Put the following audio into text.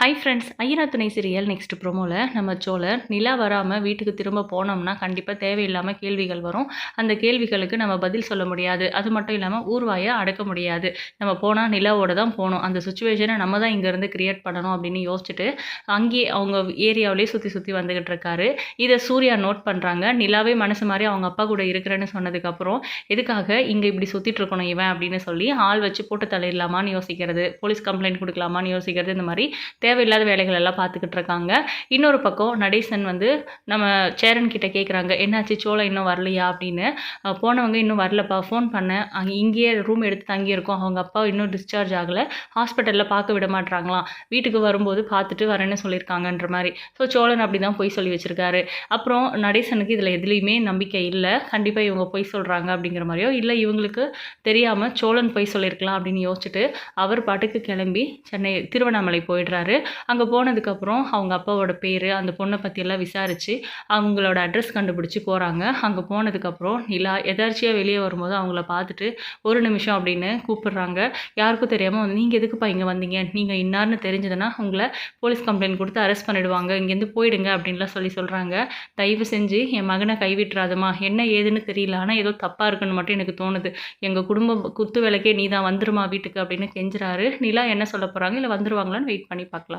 Hi friends ஐயனா துணை serial next ப்ரோமோவில் நம்ம சோழர் நிலா வராமல் வீட்டுக்கு திரும்ப போனோம்னா கண்டிப்பாக தேவையில்லாமல் கேள்விகள் வரும். அந்த கேள்விகளுக்கு நம்ம பதில் சொல்ல முடியாது. அது மட்டும் இல்லாமல் ஊர்வாயை அடக்க முடியாது. நம்ம போனால் நிலாவோட தான் போகணும். அந்த சுச்சுவேஷனை நம்ம தான் இங்கேருந்து கிரியேட் பண்ணணும் அப்படின்னு யோசிச்சுட்டு அங்கேயே அவங்க ஏரியாவிலே சுற்றி சுற்றி வந்துக்கிட்டு இருக்காரு. இதை சூர்யா நோட் பண்ணுறாங்க நிலாவே மனசு மாதிரி அவங்க அப்பா கூட இருக்கிறேன்னு சொன்னதுக்கப்புறம் எதுக்காக இங்கே இப்படி சுற்றிட்டு இருக்கணும் இவன் அப்படின்னு சொல்லி ஆள் வச்சு போட்டு தள்ளிடலாமான்னு யோசிக்கிறது. போலீஸ் கம்ப்ளைண்ட் கொடுக்கலாமான்னு யோசிக்கிறது. இந்த மாதிரி தேவையில்லாத வேலைகள் எல்லாம் பார்த்துக்கிட்டு இருக்காங்க இன்னொரு பக்கம் நடேசன் வந்து நம்ம சேரன் கிட்ட கேட்குறாங்க என்னாச்சு? சோளம் இன்னும் வரலையா? அப்படின்னு. போனவங்க இன்னும் வரலப்பா ஃபோன் பண்ணேன். அங்கே இங்கேயே ரூம் எடுத்து தங்கியிருக்கோம். அவங்க அப்பா இன்னும் டிஸ்சார்ஜ் ஆகலை. ஹாஸ்பிட்டலில் பார்க்க விட மாட்டாங்களாம் வீட்டுக்கு வரும்போது பார்த்துட்டு வரேன்னு சொல்லியிருக்காங்கன்ற மாதிரி. ஸோ சோழன் அப்படி தான் போய் சொல்லி வச்சுருக்காரு. அப்புறம் நடேசனுக்கு இதில் எதுலேயுமே நம்பிக்கை இல்லை. கண்டிப்பாக இவங்க பொய் சொல்கிறாங்க அப்படிங்கிற மாதிரியோ இல்லை இவங்களுக்கு தெரியாமல் சோழன் பொய் சொல்லியிருக்கலாம் அப்படின்னு யோசிச்சுட்டு அவர் பாட்டுக்கு கிளம்பி சென்னை திருவண்ணாமலை போயிடுறாரு. அங்கே போனதுக்கப்புறம் அவங்க அப்பாவோட பேர் அந்த பொண்ணை பற்றியெல்லாம் விசாரித்து அவங்களோட அட்ரஸ் கண்டுபிடிச்சி போகிறாங்க அங்கே போனதுக்கப்புறம் நிலா எதார்ச்சியாக வெளியே வரும்போது அவங்கள பார்த்துட்டு ஒரு நிமிஷம் அப்படின்னு கூப்பிடுறாங்க. யாருக்கும் தெரியாமல் வந்து நீங்கள் எதுக்குப்பா இங்கே வந்தீங்க? நீங்கள் இன்னார்னு தெரிஞ்சதுன்னா உங்களை போலீஸ் கம்ப்ளைண்ட் கொடுத்து அரெஸ்ட் பண்ணிடுவாங்க. இங்கேருந்து போயிடுங்க அப்படின்லாம் சொல்லி சொல்கிறாங்க தயவு செஞ்சு என் மகனை கைவிட்டுறாதம்மா. என்ன ஏதுன்னு தெரியல. ஆனால் ஏதோ தப்பாக இருக்குன்னு மட்டும் எனக்கு தோணுது. எங்கள் குடும்ப குத்து விளக்கே நீ தான் வந்துருமா வீட்டுக்கு அப்படின்னு கெஞ்சுறாரு. நிலா என்ன சொல்ல போகிறாங்க இல்லை வந்துருவாங்களான்னு வெயிட் பண்ணி பார்க்கலாம்